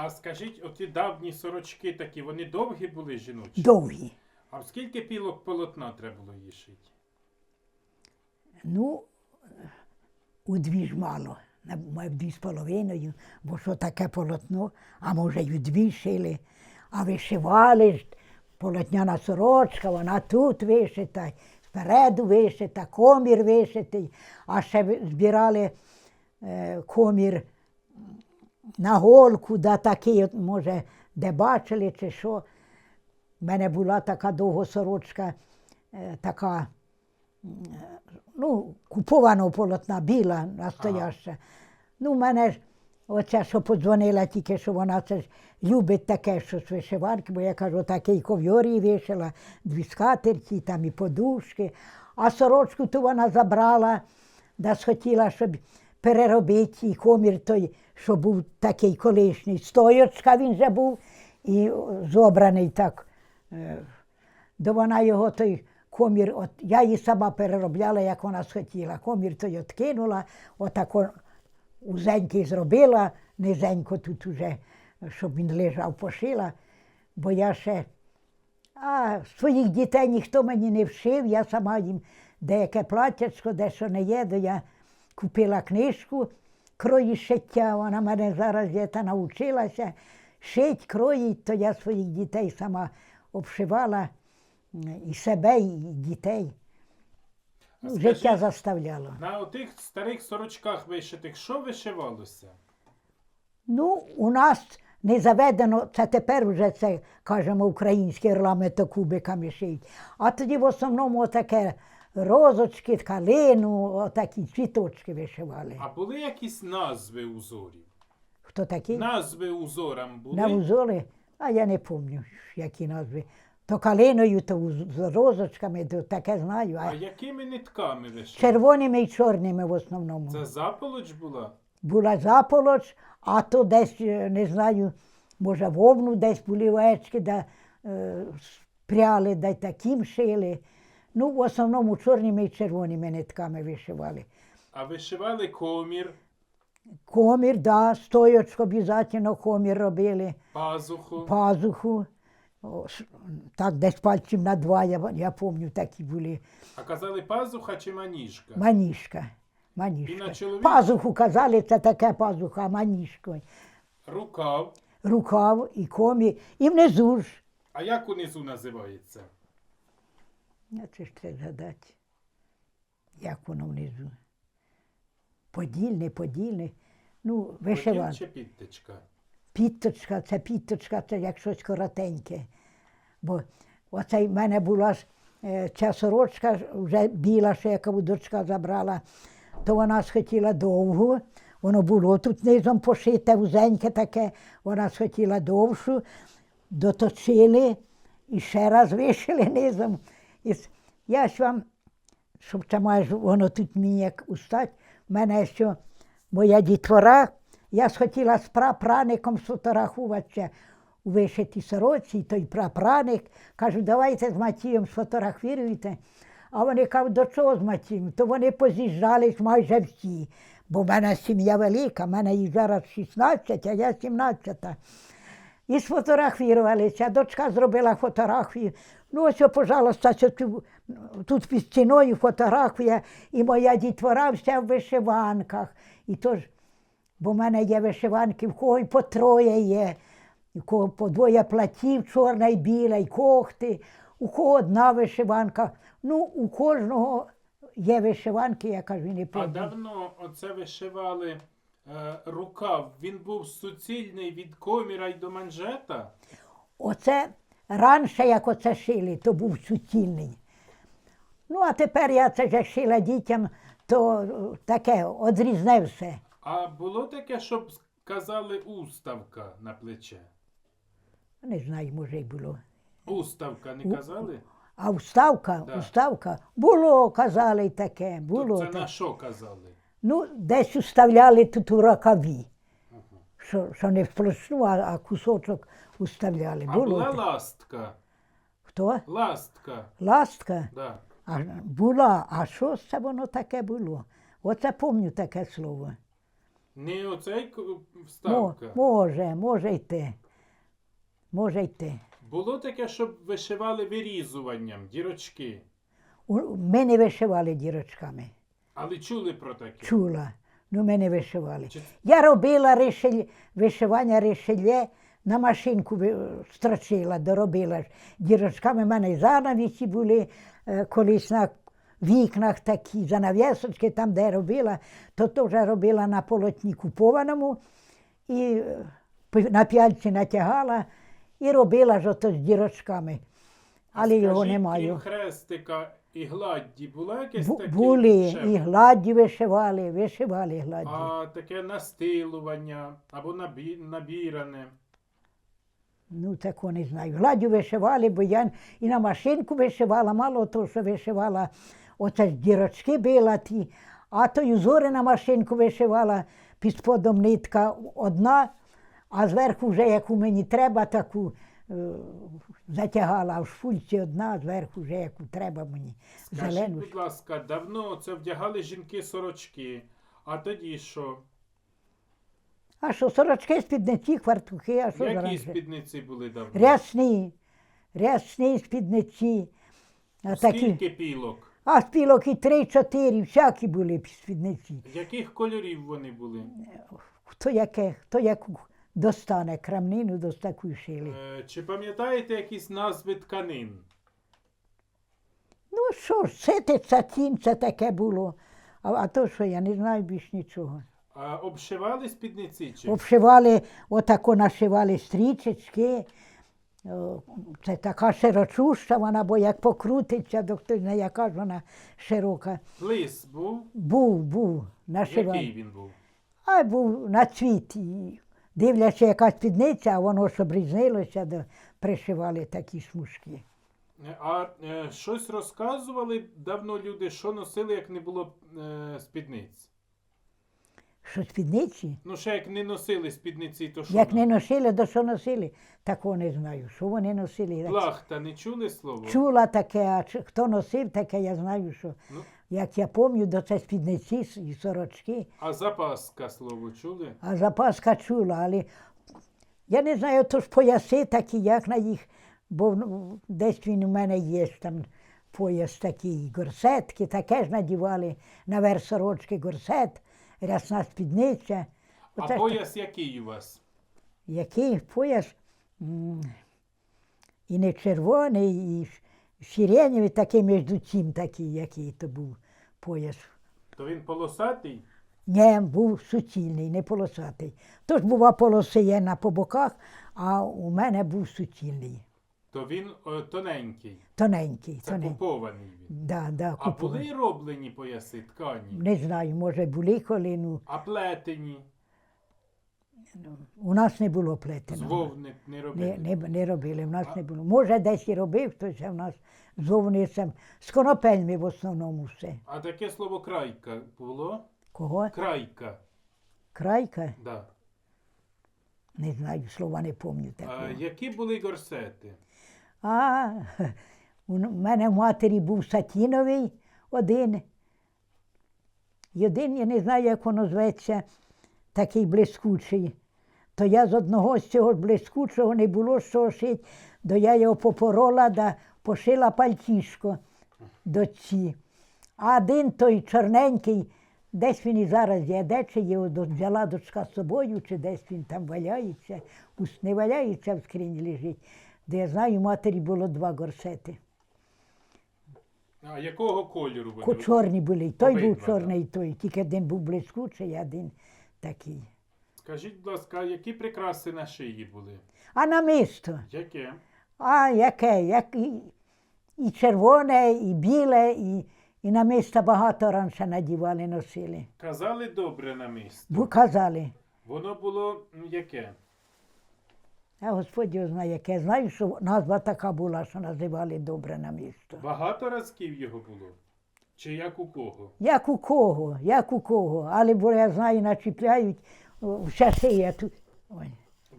А скажіть, оті давні сорочки такі, вони довгі були жіночі? довгі. А скільки пілок полотна треба було її шити? Ну, у дві ж мало. Мав дві з половиною, бо що таке полотно, а може й у дві шили. А вишивали ж полотняна сорочка, вона тут вишита, спереду вишита, комір вишитий, а ще збирали е, комір на голку, да такий, от, може, де бачили чи що. У мене була така довга сорочка, е, така ну, купованого полотна, біла, настояща. Ну, в мене ж оця, що подзвонила тільки, що вона це ж любить таке, що з вишиванки, бо я кажу, такий ковьор їй вишила, дві скатерті, там і подушки. А сорочку ту вона забрала, да схотіла, щоб переробити і комір той, що був такий колишній. Стоячка він же був і зобраний так. е, до вона його той комір, от я її сама переробляла, як вона схотіла. Комір той откинула, отако узенький зробила, низенько тут уже, щоб він лежав, пошила, бо я ще. А своїх дітей ніхто мені не вшив, я сама їм деяке платтячко, дещо не є, то я купила книжку крої шиття, вона мене зараз є та навчилася шить, кроїть, то я своїх дітей сама обшивала і себе, і дітей. Ну, скажіть- життя заставляло. На отих старих сорочках вишитих, що вишивалося? Ну, у нас не заведено, це тепер вже це, кажемо, українські кубиками шиють. А тоді в основному таке розочки, калину, отакі цвіточки вишивали. А були якісь назви узорів? Хто такий? Назви узорам були? На узори, а я не пам'ятаю, які назви. То калиною, то з розочками, то таке знаю. А А якими нитками вишивали? червоними і чорними в основному. Це заполоч була? Була заполоч, а то десь, е, не знаю, може, вовну десь були овечки, да е, пряли, да й таким шили. Ну, в основному чорними і червоними нитками вишивали. А вишивали комір, Комір, да, стоячку обов'язково комір робили. пазуху. пазуху. О, Так, десь пальців на два, я, я пам'ятаю, такі були. А казали пазуха чи маніжка? Маніжка. Маніжка. чоловік- Пазуху казали, це таке пазуха, а маніжкою. Рукав. Рукав і комі, і внизу ж. А як унизу називається? А Це ж треба згадати. Як воно внизу? Подільне, подільне. Ну, Поділ вишивати. чи підтичка? Пітточка, це пітточка, це як щось коротеньке. Бо оце в мене була ж е, ця сорочка вже біла, що яка дочка забрала, то вона схотіла довгу. Воно було тут низом пошите, вузеньке таке, вона схотіла довшу, доточили і ще раз вишили низом. І я ж вам, щоб це майже воно тут мені як устать, в мене що моя дітвора, я схотіла з прапраником сфотографуватися у вишитій сороці, той прапраник. Кажу, давайте з Матієм сфотографіруйте. А вони кажуть, до чого з Матієм? То вони поз'їжджались майже всі. Бо в мене сім'я велика, в мене їх зараз 16, а я 17. І сфотографувалися. Дочка зробила фотографію. Ну, ось, пожалуйста, тут, під стіною фотографія, і моя дітвора вся в вишиванках. І то ж, бо в мене є вишиванки, в кого й по троє є, у кого по двоє платів, чорна і біла, і кохти, у кого одна вишиванка. Ну, у кожного є вишиванки, я кажу, не А давно оце вишивали е, рукав. Він був суцільний від коміра й до манжета. Оце раніше, як оце шили, то був суцільний. Ну, а тепер я це вже шила дітям, то е, таке одрізне все. А було таке, щоб казали уставка на плече. Не знаю, може й було. Уставка не казали? А вставка, Да. вставка, було, казали й таке, То було. це таке. на що казали? Ну, десь уставляли тут у рукаві. Що, що не вплошну, а, а кусочок уставляли. А було була таке. ластка. Хто? Ластка. Ластка? Да. А, була, а що це воно таке було? Оце пам'ятаю таке слово. Не оцей к- Мо, вставка. може, може йти. Може йти. Було таке, щоб вишивали вирізуванням, дірочки. У- Ми не вишивали дірочками. Але чули про таке. Чула. Ну, ми не вишивали. Чи- Я робила ришель... вишивання решельє, на машинку строчила, доробила. Дірочками в мене занавісі були е, колись на вікнах такі, занавісочки, там, де я робила, то теж робила на полотні купованому і е, на п'яльці натягала і робила ж ото з дірочками. Але його скажіть, не Крім хрестика і гладді, було якесь Бу- таке? були і гладді вишивали, вишивали гладді. А таке настилування або набі... набіране. Ну, такого не знаю. Гладю вишивали, бо я і на машинку вишивала, мало того, що вишивала, оце ж дірочки била ті, а то й узори на машинку вишивала, під сподом нитка одна, а зверху вже, яку мені треба, таку е, затягала, а в шпульці одна, а зверху вже яку треба мені. Скажіть, Зелену. будь ласка, давно це вдягали жінки сорочки, а тоді що? А що, сорочки, спідниці, хвартухи, а що Які зараз? спідниці були давно? Рясні, рясні спідниці. А такі. Скільки пілок? А спілок і три-чотири, всякі були спідниці. Яких кольорів вони були? Хто яке, хто яку достане крамнину, до таку шили. Е, чи пам'ятаєте якісь назви тканин? Ну що ж, це те сатін, це таке було. А, а то що, я не знаю більш нічого. А обшивали спідниці чи? Обшивали, отако нашивали стрічечки. О, Це така широчуща вона, бо як покрутиться, то не яка ж вона широка. Плис був? Був, був. Який він був? А був на цвіт. і Дивлячись, яка спідниця, а воно ж обрізнилося, то пришивали такі смужки. Е, А е, щось розказували давно люди, що носили, як не було е, спідниць? Що спідниці? Ну, ще як не носили спідниці, то що? Як не носили, то що носили, такого не знаю. Що вони носили? Плахта, не чули слово? Чула таке, а хто носив таке, я знаю, що. Ну. Як я пам'ятаю, до це спідниці і сорочки, А запаска слово чули? а запаска чула, але я не знаю, то ж пояси такі, як на їх, бо ну, десь він у мене є там пояс такий, горсетки, таке ж надівали, наверх сорочки горсет, рясна спідниця. А Оце ж пояс який у вас? Який пояс м, і не червоний, і сиренєвий, такий між цим такий, який то був пояс. То він полосатий? Не, був суцільний, не полосатий. Тож бува полоси є на по боках, а у мене був суцільний, То він е, тоненький, тоненький. це тоненький. купований він. Да, да, А купований. були роблені пояси ткані? Не знаю, може були коли, ну, А плетені? у нас не було З плетеного. вовни не Не, робили? не, не робили, в нас А- не було. Може, десь і робив хтось, а в нас з вовницем, з конопельми в основному все. А таке слово крайка було? Кого? Крайка, Крайка? да. Не знаю, слова не пам'ятаю А такого. які були горсети? А, у мене в матері був сатіновий один. І один, я не знаю, як воно зветься, такий блискучий. То я з одного з цього блискучого не було що шити, то я його попорола да пошила пальтішко дочці. А один той чорненький, десь він і зараз є, де чи його взяла дочка з собою, чи десь він там валяється, Ус- не валяється, в скрині лежить. Де я знаю, у матері було два горсети. А якого кольору вони? Чорні були. І Той Обидва, був чорний, і той. Тільки один був блискучий, а один такий. Скажіть, будь ласка, які прикраси на шиї були? А намисто. Яке? А яке? Як і, і червоне, і біле, і, і намиста багато раніше надівали, носили. Казали добре на намисто. Бо казали. Воно було яке? А Господь його знає, яке. Знаю, що назва така була, що називали добре намисто. Багато разків його було? Чи як у кого? Як у кого, як у кого. Але бо я знаю, начіпляють о, вся шия тут. Ой.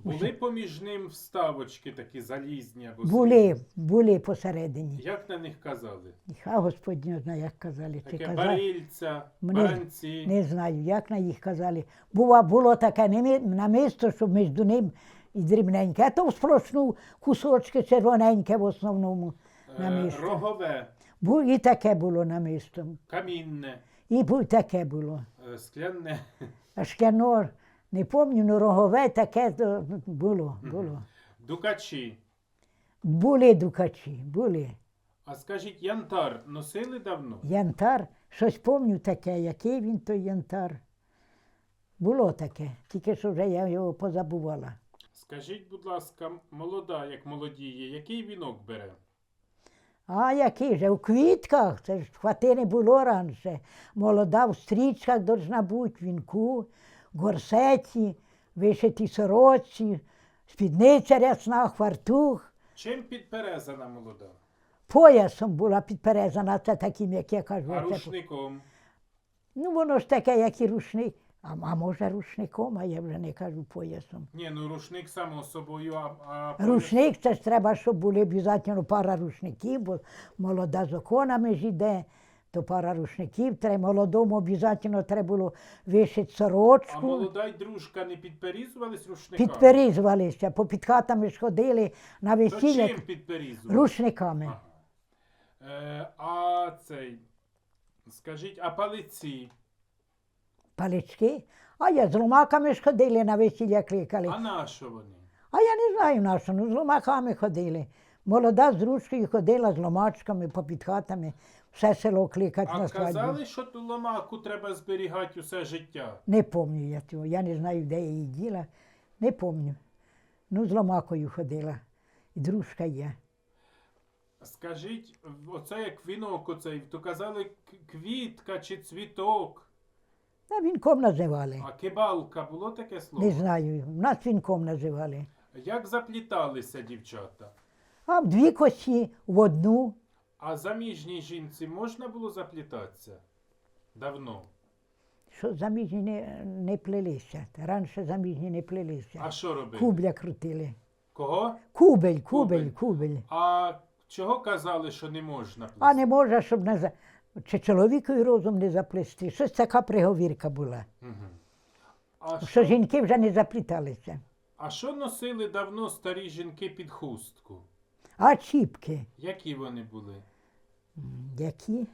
Були поміж ним вставочки такі залізні або Були, були посередині. Як на них казали? А Господь не знає, як казали. Чи Таке казали. барильця, Мене- баранці. Не знаю, як на їх казали. Було, було таке намисто, щоб між ним і дрібненьке. А то сплошну кусочки червоненьке в основному е, намисто. рогове, Бу, і таке було намисто. камінне, І бу, таке було. е, скляне. А шкляно, не пам'ятаю, ну рогове таке то було. було. Дукачі. Були дукачі, були. А скажіть, янтар носили давно? Янтар, щось пам'ятаю таке, який він той янтар. Було таке, тільки що вже я його позабувала. Скажіть, будь ласка, молода, як молодіє, який вінок бере? А який же? У квітках, це ж хватини було раніше. Молода в стрічках должна бути, вінку, горсеті, вишиті сорочці, спідниця рясна, хвартух. Чим підперезана молода? Поясом була підперезана, це таким, як я кажу. А рушником? Ну, воно ж таке, як і рушник. А, а може рушником, а я вже не кажу поясом. Ні, ну рушник само собою, а, а Рушник це ж треба, щоб були обов'язково пара рушників, бо молода з оконами ж іде, то пара рушників треба. Молодому обов'язково треба було вишити сорочку. А молода й дружка не підперізувались рушниками? Підперізувалися, по під хатами ж ходили на То весілля чим підперізували? рушниками. Ага. Е, а цей, скажіть, а палиці? Палички. А я з ломаками ж ходили на весілля кликали. А на що вони? А я не знаю на що, ну з ломаками ходили. Молода з ручкою ходила з ломачками по під хатами, все село кликать А на свадьбу. казали, що ту ломаку треба зберігати усе життя. Не пам'ятаю я цього, я не знаю, де я її діла. Не пам'ятаю. Ну, з ломакою ходила. І дружка є. Скажіть, оце як вінок оцей, то казали к- квітка чи цвіток, Та вінком називали. а кибалка, було таке слово? Не знаю, нас вінком називали. Як запліталися дівчата? А в дві косі, в одну. А заміжній жінці можна було заплітатися? Давно. Що заміжні не, не плелися. Раніше заміжні не плелися. А що робили? Кубля крутили. Кого? Кубель, Кубель. кубель, кубель. А чого казали, що не можна? А не може, щоб не за... чи чоловікові розум не заплести. Щось така приговірка була. А Що що, жінки вже не запліталися. а що носили давно старі жінки під хустку? А чіпки. Які вони були? Які?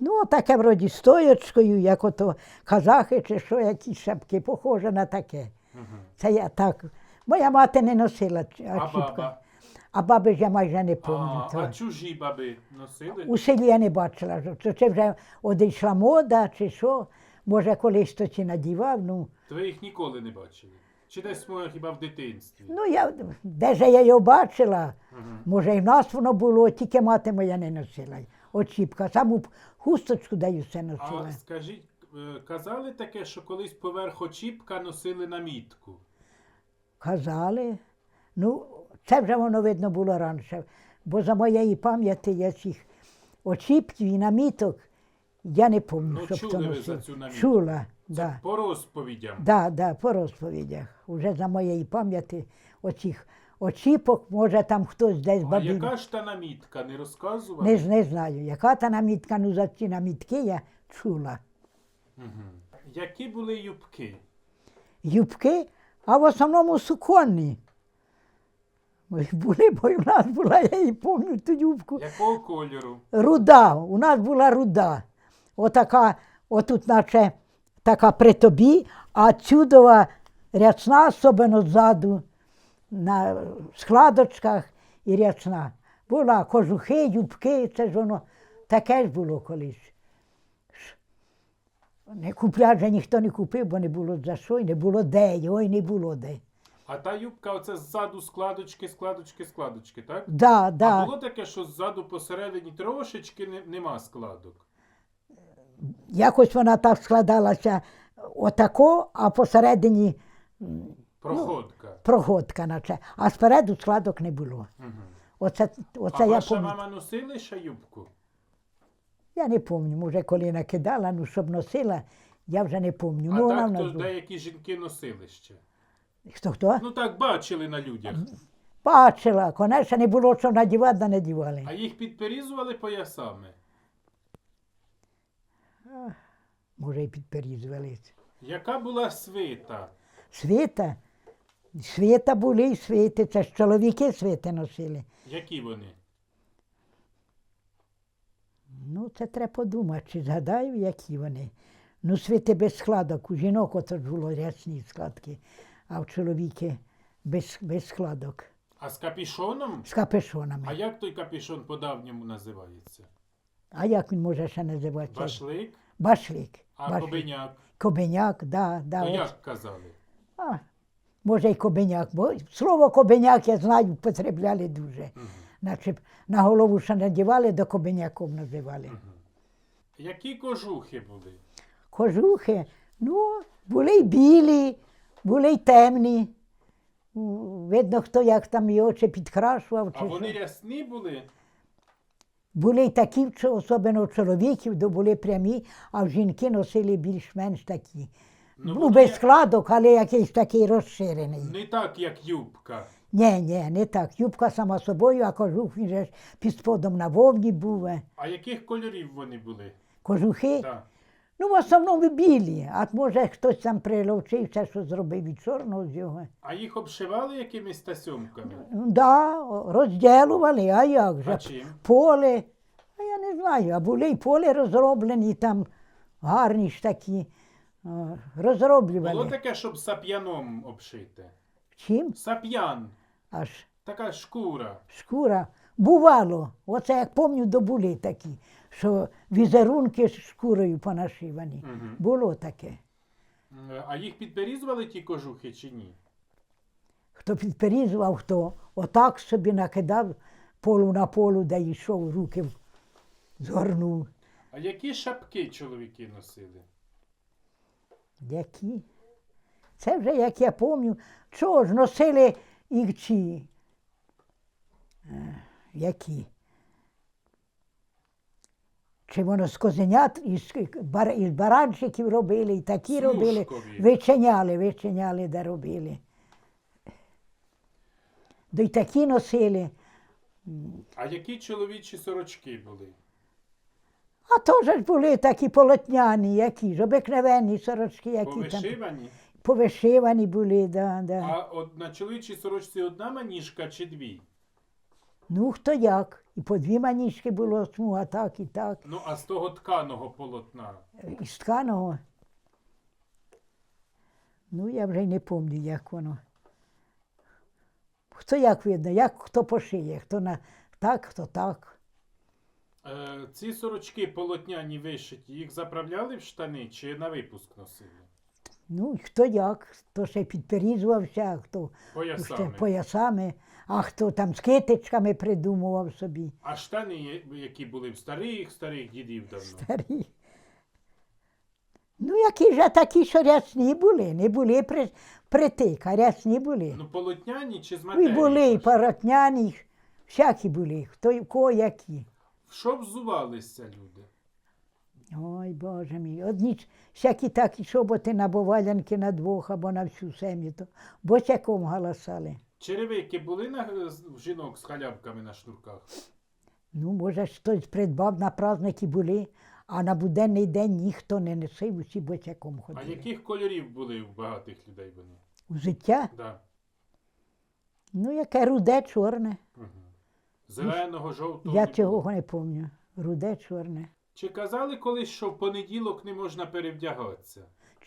Ну, таке вроді стоячкою, як ото казахи чи що, які шапки, похоже на таке. Мгм. Це я так. Моя мати не носила ч- А чіпка. баба? А баби я майже не А, пам'ятаю. а чужі баби носили? У селі я не бачила, що це, це вже одійшла мода чи що. Може, колись хтось і надівав. Ну, То ви їх ніколи не бачили? Чи десь моє хіба в дитинстві? ну я, де ж я його бачила, може, і в нас воно було, тільки мати моя не носила. Очіпка, саму хусточку даю все носила. А скажіть, е, казали таке, що колись поверх очіпка носили намітку? Казали. Ну, це вже воно видно було раніше. Бо за моєї пам'яті я цих очіпків і наміток, я не пам'ятаю, Ну, щоб то ви носив. за цю намітку? Чула, Це да. по розповідям. Да, да, по розповідях. Уже за моєї пам'яті оцих очіпок, може там хтось десь А бабів. яка ж та намітка, не розказували? Не, не знаю, яка та намітка, ну за ці намітки я чула. Мгм. Які були юбки? Юбки, а в основному суконні. Ой, Були, бо у нас була, я її пам'ятаю ту юбку. Якого кольору? Руда, у нас була руда. Отака, отут, наче така при тобі, а чудова рясна, особливо ззаду, на складочках і рясна. Була кожухи, юбки, це ж воно таке ж було колись. Не купляти вже ніхто не купив, бо не було за що, і не було де, ой, не було де. А та юбка, оце ззаду складочки, складочки, складочки, так? Да, А було таке, що ззаду посередині трошечки не, нема складок. Якось вона так складалася отако, а посередині Проходка. проходка, наче, а спереду складок не було. Мгм. Оце, А оце я ваша пам'ятаю. мама носила ще юбку? Я не пам'ятаю, може, коли накидала, ну щоб носила, я вже не пам'ятаю. А Ну, вона в так нас то була. деякі жінки носили ще. Хто хто? Ну так бачили на людях. Бачила, конечно, не було що надівати, да надівали. А їх підперізували поясами. Може, і підперізували. Яка була свита? Світа. Світа були і світи. Це ж чоловіки світи носили. Які вони? Ну, це треба подумати, чи згадаю, які вони. Ну, світи без складок. У жінок ото було рясні складки, а в чоловіки без, без складок. А з капішоном? З капюшонами. А як той капішон по-давньому називається? А як він може ще називатися? Башлик? Башлик. А Башлик. кобеняк? Кобеняк, да, да. От. як казали? А, може, й кобеняк. Бо слово кобеняк, я знаю, потребляли дуже. Наче б на голову ще надівали, до кобеняком називали. Які кожухи були? Кожухи, ну, були й білі, були й темні. Видно, хто як там і очі підкрашував. А вони що. рясні були? Були й такі, особливо чоловіків, то були прямі, а жінки носили більш-менш такі. Ну, Ну, вони без складок, але якийсь такий розширений. Не так, як юбка. Ні, ні, не так. Юбка сама собою, а кожух він же ж під сподом на вовні був. е. А яких кольорів вони були? Кожухи, Так. Ну в основному білі, а може хтось там приловчився, що зробив від чорного з його. А їх обшивали якимись тасьомками? Ну, Да, розділували, а як же? А чим? Поле. А я не знаю, а були й поле розроблені там, гарні ж такі. о, Розроблювали. Було таке, щоб сап'яном обшите. Чим? Сап'ян. Аж Така шкура. шкура. Бувало, оце як пам'ятаю, до були такі, що візерунки з шкурою понашивані. Мгм. Було таке. М, А їх підперізували ті кожухи чи ні? Хто підперізував, хто отак собі накидав полу на полу, де йшов, руки згорнув. А які шапки чоловіки носили? Які? Це вже, як я пам'ятаю, чого ж носили їх ці. Е, Які? Чи воно з козенят, із, бар, із баранчиків робили, і такі робили, вичиняли, вичиняли, де робили. Да й такі носили. А які чоловічі сорочки були? А то ж були такі полотняні, які ж, обикновенні сорочки, які там Повишивані? повишивані були, да, да. А от на чоловічій сорочці одна маніжка чи дві? Ну, хто як. І по дві маніжки було смуга, так і так. Ну, а з того тканого полотна. Із тканого. Ну, я вже й не пам'ятаю, як воно. Хто як видно, як хто пошиє, хто на так, хто так. Е, ці сорочки полотняні вишиті, їх заправляли в штани чи на випуск носили? Ну, хто як, хто ще підперізувався, а хто ще Поясами. поясами, а хто там з китичками придумував собі. А штани, є- які були в старих, старих дідів давно. Старі. Ну, які ж такі, що рясні були, не були при, притик, а рясні були. Ну, полотняні чи з І матерії? були, і пошиті? паротняні, всякі були, хто й- кого які. Що взувалися люди? Ой, Боже мій, одні всякі такі шоботи на бовалянки на двох або на всю сім'ю, то босяком галасали. Черевики були на з- в жінок з халявками на шнурках? Ну, може, хтось придбав на праздники були, а на буденний день ніхто не носив, усі босяком А ходили. яких кольорів були у багатих людей вони? Взуття? Да. Ну, яке руде, чорне. Угу. Зеленого, жовтого. Я не цього не пам'ятаю. Руде, чорне. Чи казали колись, що в понеділок не можна перевдягатися?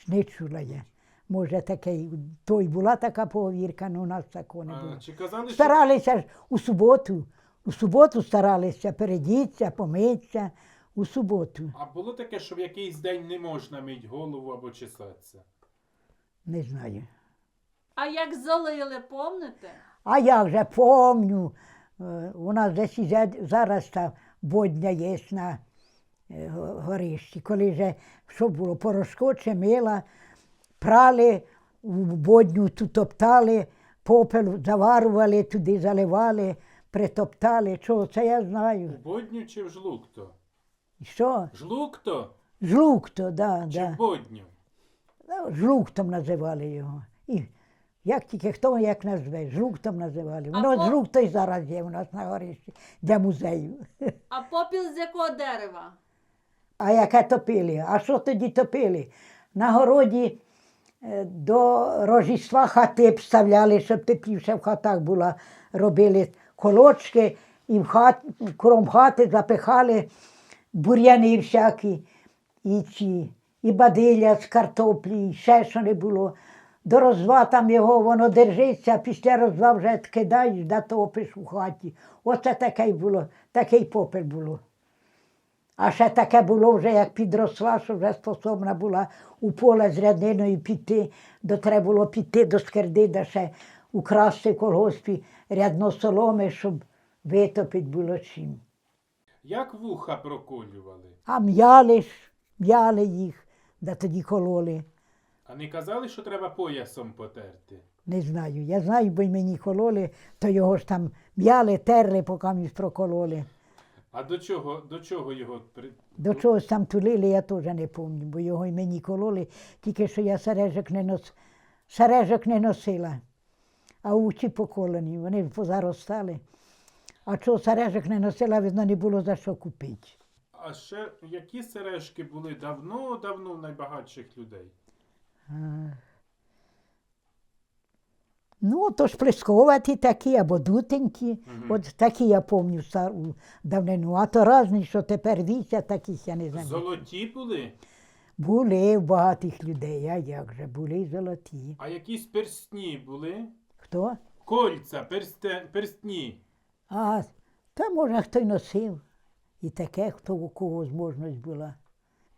Не чула я. Може, таке, то й була така поговірка, але у нас такого не А, чи казали, що Старалися ж у суботу. У суботу старалися передіться, помитися у суботу. а було таке, що в якийсь день не можна мить голову або чесатися? Не знаю. А як залили, помните? А я вже помню, е, у нас десь і зараз та бодня є на горищі, коли вже що було, порошко чи мила, прали, в бодню ту топтали, попел заварували, туди заливали, притоптали. Що, це я У знаю. бодню чи в жлукто? Що? Жлукто Жлукто, да, чи да. в бодню? Ну, Жлуктом називали його. І Як тільки хто як назве, жлуктом називали. Воно по- жлукто й зараз є у нас на горищі для музею. А попіл з якого дерева? А яке топили? А що тоді топили? На городі е, до Рождества хати вставляли, щоб тепліше в хатах була. Робили колочки і в хат, кром хати запихали бур'яни всякі, і ці, і бадилля з картоплі, і ще що не було. До розва там його воно держиться, а після розва вже кидаєш да топиш у хаті. Оце таке було, такий попель було. А ще таке було вже, як підросла, що вже способна була у поле з рядниною піти, до треба було піти до скерди, де ще украсти в колгоспі рядно соломи, щоб витопити було чим. Як вуха проколювали? А м'яли ж, м'яли їх, да тоді кололи. А не казали, що треба поясом потерти? Не знаю. Я знаю, бо й мені кололи, то його ж там м'яли, терли, поки між прокололи. А до чого, до чого його. До чогось там тулили, я теж не пам'ятаю, бо його й мені кололи, тільки що я сережок не, нос... сережок не носила. А очі поколені, вони позаростали. А чого сережок не носила, видно, не було за що купити. А ще які сережки були давно-давно найбагатших людей? Ну, то ж плесковаті такі, або дутенькі. От такі я пам'ятаю давнину. А то різні, що тепер вісять, таких я не знаю. Золоті були, Були в багатих людей, а як же, були й золоті. а якісь перстні були? Хто? Кольця, персте, перстні. А, та може хто й носив. І таке, хто у кого можливість була.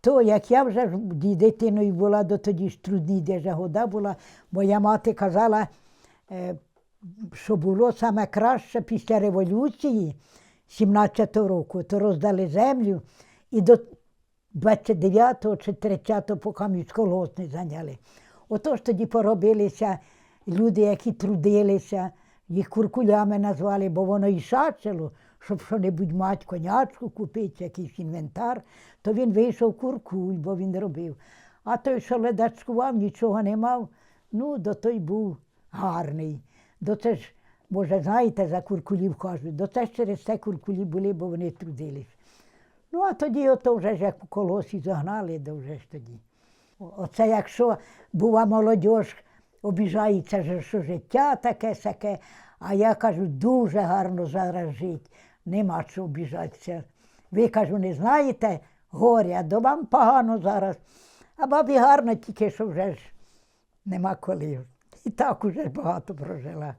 То, як я вже дитиною була, до тоді ж трудні дуже года була, моя мати казала, що було саме краще після революції 17-го року, то роздали землю і до 29-го чи 30-го, поки колгосп не зайняли. Отож тоді поробилися люди, які трудилися, їх куркулями назвали, бо воно і шачило, щоб що-небудь мати, конячку купити, якийсь інвентар, то він вийшов куркуль, бо він робив. А той, що ледачкував, нічого не мав, ну, до той був гарний. До це ж, може, знаєте, за куркулів кажуть, до це ж через це куркулі були, бо вони трудились. Ну, а тоді ото вже ж як у колосі загнали, то вже ж тоді. Оце якщо бува молодь, обіжається, що життя таке сяке, а я кажу, дуже гарно зараз жить, нема чого обіжатися. Ви кажу, не знаєте горя, до вам погано зараз. А бабі гарно, тільки що вже ж нема коли. І так уже багато прожила.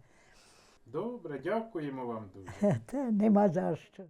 Добре, дякуємо вам дуже. Та нема за що.